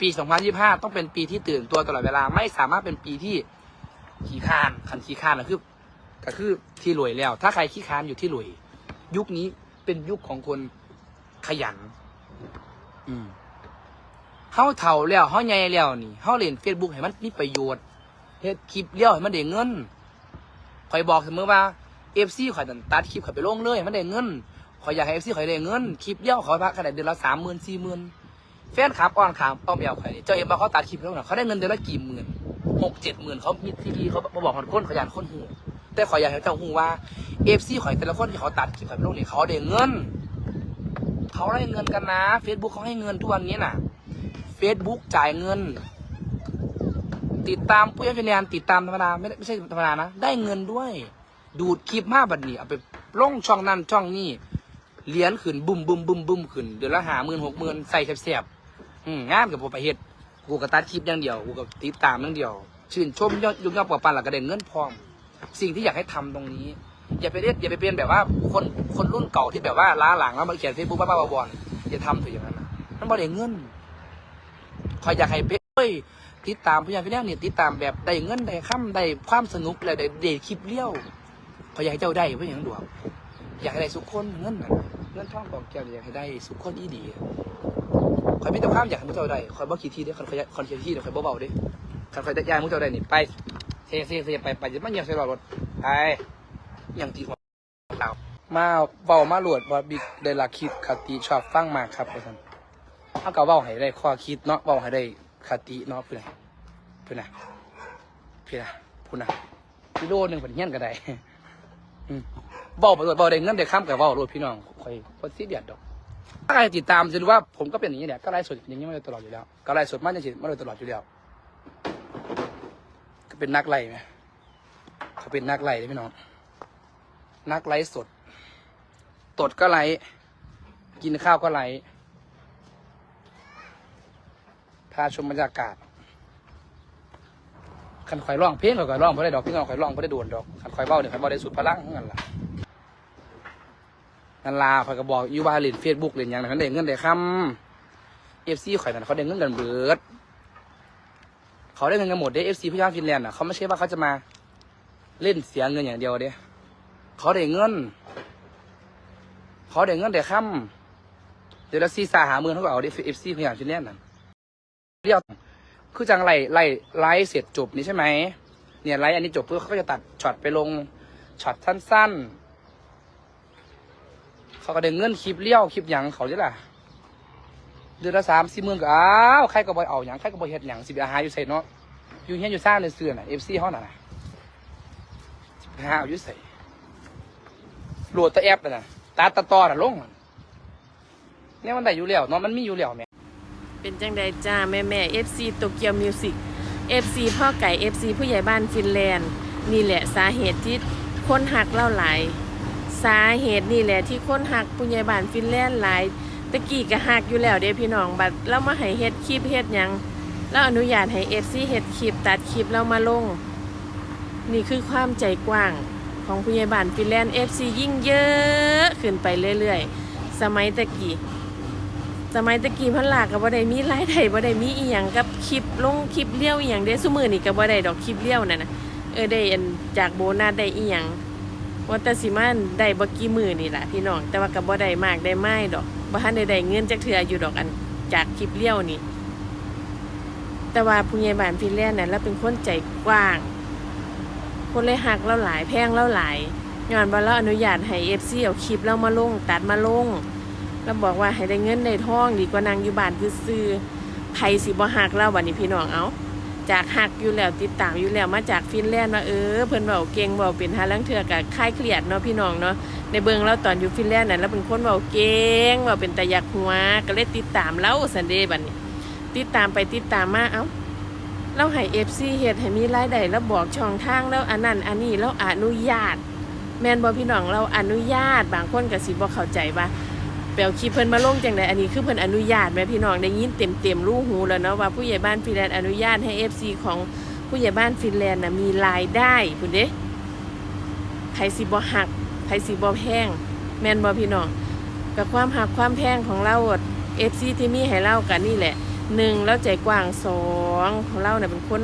ปี 2025 ต้องเป็นปีที่ตื่นตัวตลอดเวลา ไม่สามารถเป็นปีที่ขี้ค้านคันขี้ค้านนะคือก็คือที่รวยแล้ว ถ้าใครขี้ค้านอยู่ที่รวย ยุคนี้เป็นยุคของคนขยัน อืมเฮาเฒ่าแล้วเฮาใหญ่แล้วนี่เฮาเล่น Facebook ให้มันมีประโยชน์เฮ็ดคลิปเลี้ยวให้มันได้เงินข่อยบอกเสมอว่า FC ข่อยนั่นตัดคลิปข่อยไปลงเลยให้มันได้เงินข่อยอยากให้ FC ข่อยได้เงิน คลิปเลี้ยวข่อยพักกันได้เดือนละ30,000 40,000 แฟนคลับอ้อนขามอ้อมแอวข่อยนี่เจ้าเอ็มว่าเขาตัดคลิปแล้วนะเขาได้เงินเดือนละกี่หมื่นหกเจ็ดหมื่นเขามีทีวีเขามาบอกคนคนขยันคนหูแต่ขอยอยากให้เจ้าหูว่า FC ข่อยแต่ละคนที่เขาตัดคลิปข่อยไปลงนี่เขาได้เงิน เขาได้เงินกันนะ Facebook เขาให้เงินทุกวันนี้น่ะ Facebook จ่ายเงิน ติดตามผู้ยังเป็นงานติดตามธรรมดาไม่ได้ไม่ใช่ธรรมดานะ ได้เงินด้วย ดูดคลิปมาบัดนี้เอาไปลงช่องนั้นช่องนี้เหรียญขึ้นบุ้มบุ้มบุ้มบุ้มขึ้นเดือนละหาหมื่นหกหมื่นใส่แสบ อืมงานกับผมไปเฮ็ดกูก็ตัดคลิปอย่างเดียวกูก็ติดตามอย่างเดียว ชื่นชมยอดยุ่งยอดปอปันหลักกระเด็นเงินพร้อม สิ่งที่อยากให้ทำตรงนี้ อย่าไปเรียกอย่าไปเป็นแบบว่าคนคนรุ่นเก่าที่แบบว่าล้าหลังแล้วมาเขียนเฟซบุ๊กบ้าๆบอๆอย่าทำถึงอย่างนั้นนะมันบ่ได้เงินคอยอยากให้เพ่เฮ้ยติดตามพยานพี่แน่เนี่ยติดตามแบบได้เงินได้ค่ำได้ความสนุกและได้เดทคลิปเลี้ยวคอยอยากให้เจ้าได้เพื่ออย่างนั้นดวงอยากให้ได้สุขคนเงินน่ะเงินท่องกองแก้วอยากให้ได้สุขคนอีดี คอยมีแต่ความอยากให้พวกเจ้าได้คอยบ่ขี้ที่เด้อคอยคอยขี้ที่เด้คอยบ่เบาเด้อคอยคอยได้ยายพวกเจ้าได้นี่ไปเซเซเซไปไปจะมาเหยียบใส่รถไปอย่างที่หัวเรามาเบามาหลวดว่าบิ๊กได้หลักคิดคติชอบฟังมากครับอาจารย์เอาก็เบาให้ได้ข้อคิดเนาะเบาให้ได้คติเนาะเพื่อนเพื่อนนะเพื่อนนะพูดนะกิโลหนึ่งเป็นเงี้ยก็ได้อืมเบาไปหลวดเบาได้เงินได้ข้ามกับเบาหลวดพี่น้องคอยพอซีเดียดดอก ถ้าใครติดตามจะรู้ว่าผมก็เป็นอย่างนี้แหละก็ไลฟ์สดอย่างนี้มาโดยตลอดอยู่แล้วก็ไลฟ์สดมาจะฉีดมาโดยตลอดอยู่แล้วก็เป็นนักไล่ไหมเขาเป็นนักไล่เลยพี่น้องนักไลฟ์สด ตดก็ไลฟ์กินข้าวก็ไลฟ์พาชมบรรยากาศขันข่อยร้องเพลงเราก็ร้องไ่ได้ดอกพี่น้องข่อยร้องไ่ได้โดนดอกขันข่อยเบ้าเนี่ยข่อยเบ้าได้สุดพลังนั่นล่ะ นั่นล่ะข่อยก็บอกอยู่ว่าเล่นเฟซบุ๊กเล่นอย่างนั้นเด้เงินได้คำเอฟซีข่อยนั่นเขาได้เงินกันเบิด เขาได้เงินกันหมดเด้เอฟซีพี่ยามฟินแลนด์อะเขาไม่ใช่ว่าเขาจะมาเล่นเสียเงินอย่างเดียวเด้เขาได้เงิน เขาได้เงินได้คำเดี๋ยวละซีสาหาเมืองเขาก็เอาได้เอฟซีพยายามจะเล่นนั่นเรียกคือจังไล่ไล่ไลฟ์เสร็จจบนี่ใช่ไหมเนี่ยไลฟ์อันนี้จบเพื่อเขาก็จะตัดช็อตไปลงช็อตสั้นๆ เขาก็ได้เงินคลิปเลี้ยวคลิปหยังเขาจะล่ะเดือนละสามสี่หมื่นก็อ้าวใครก็บ่เอาหยังใครก็บ่เฮ็ดหยังสิบอาหารอยู่ใส่เนาะอยู่เฮียนอยู่สร้างในเสื้อน่ะเอฟซีเขาน่ะนะสิบห้าอยู่ใส่โหลดตัวแอปน่ะนะตาตาตอน่ะลงมันเนี่ยมันได้อยู่แล้วเนาะมันมีอยู่แล้วแม่เป็นจังใดจ้าแม่แม่ FC โตเกียวมิวสิก FC พ่อไก่ FC ผู้ใหญ่บ้านฟินแลนด์นี่แหละสาเหตุที่คนหักเล่าหลาย สาเหตุนี่แหละที่คนหักผู้ใหญ่บ้านฟินแลนด์หลายตะกี้ก็หักอยู่แล้วเด้พี่น้องบัดเรามาให้เฮ็ดคลิปเฮ็ดหยังแล้วอนุญาตให้ FC เฮ็ดคลิปตัดคลิปแล้วมาลง นี่คือความใจกว้างของผู้ใหญ่บ้านฟินแลนด์ FC ยิ่งเยอะขึ้นไปเรื่อยๆ สมัยตะกี้สมัยตะกี้พันหลากกับบ่ได้มีรายได้บ่ได้มีอีหยังกับคลิปลงคลิปเลี้ยวอีหยังได้ซุมือนี่ก็บ่ได้ดอกคลิปเลี้ยวนั่นนะเออได้อันจากโบนัสได้อีหยัง ว่าแต่สิมาได้บ่กี่มือนี่แหละพี่น้อง แต่ว่าก็บ่ได้มากได้ไม้ดอกบ่ทันได้ได้เงินจักเทื่ออยู่ดอกอันจากคลิปเลี้ยวนี่ แต่ว่าผู้ใหญ่บ้านฟินแลนด์นั้นเราเป็นคนใจกว้าง คนเลยหักเราหลายแพงเราหลายย้อนว่าเราอนุญาตให้ FC เอาคลิปเรามาลงตัดมาลงเราบอกว่าให้ได้เงินได้ทองดีกว่านางอยู่บ้านคือซื้อใครสิบ่หักเราบัดนี้พี่น้องเอา จากหักอยู่แล้วติดตามอยู่แล้วมาจากฟินแลนด์ว่าเออเพิ่นเว้าเก่งเว้าเป็นหาลังเทื่อก็คลายเครียดเนาะพี่น้องเนาะในเบิงเราตอนอยู่ฟินแลนด์น่ะเราเป็นคนเว้าเก่งเว้าเป็นตายักหัวก็เลยติดตามเราซันเดย์บัดนี้ ติดตามไปติดตามมาเอ้าเราให้ FC เฮ็ดให้มีรายได้แล้วบอกช่องทางแล้วอันนั้นอันนี้เราอนุญาต แมนบ่พี่น้องเราอนุญาตบางคนก็สิบ่เข้าใจว่า แปลวคลิปเพิ่นมาลงจังไดอันนี้คือเพิ่นอนุญาตแม่พี่น้องได้ยินเต็มเต็มรูหูแล้วเนาะว่าผู้ใหญ่บ้านฟินแลนด์อนุญาตให้ FC ของผู้ใหญ่บ้านฟินแลนด์นะมีรายได้คุณเด้ไผสิบ่หักไผสิบ่แพงแม่นบ่พี่น้องกับความหักความแพงของเรา FC ที่มีให้เรากันนี่แหละหนึ่งแล้วใจกว้างสองเราเนี่ยเป็นคน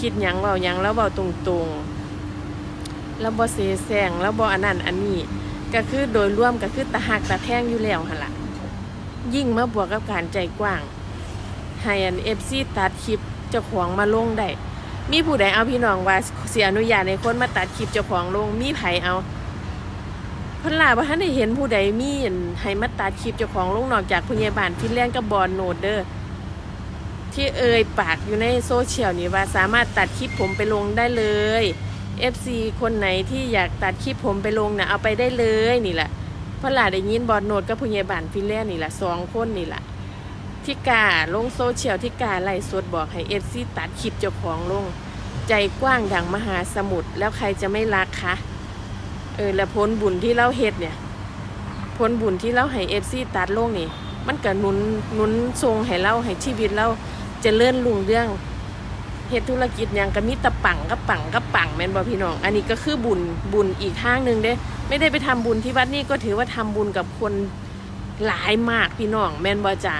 คิดหยังเบาหยังแล้วเบาตรงๆแล้วบ่เสแสงแล้วบ่อันนั้นอันนี้ ก็คือโดยรวมก็คือตะหักตะแพงอยู่แล้วหั่นล่ะยิ่งมาบวกกับการใจกว้างให้อันเอฟซีตัดคลิปเจ้าของมาลงได้มีผู้ใดเอาพี่น้องว่าเสียอนุญาตในคนมาตัดคลิปเจ้าของลงมีไผเอาพันลาบ่ทันได้เห็นผู้ใดมีอันให้มาตัดคลิปเจ้าของลงนอกจากผู้ใหญ่บ้านฟินแลนด์กับบอลโนดเดอร์ที่เอ่ยปากอยู่ในโซเชียลนี่ว่าสามารถตัดคลิปผมไปลงได้เลย FC คนไหนที่อยากตัดคลิปผมไปลงนะเอาไปได้เลยนี่แหละเพราะหลาได้ยินบอลโนดกับผู้ใหญ่บ้านฟินแลนด์นี่แหละสองคนนี่แหละที่กาลงโซเชียลที่กาไล่สดบอกให้ FC ตัดคลิปเจ้าของลง ใจกว้างดังมหาสมุทรแล้วใครจะไม่รักคะเออแล้วผลบุญที่เราเฮ็ดเนี่ยผลบุญที่เราให้ FC ตัดลงนี่ มันก็หนุนหนุนทรงให้เราให้ชีวิตเราจะเลื่อนลุงเรื่อง เฮ็ดธุรกิจอยังก็มีตะปังก็ปังก็ปังแม่นบ่พี่น้อง อันนี้ก็คือบุญบุญอีกทางหนึ่งเด้ ไม่ได้ไปทำบุญที่วัดนี่ก็ถือว่าทำบุญกับคนหลายมากพี่น้อง แม่นบ่จ้า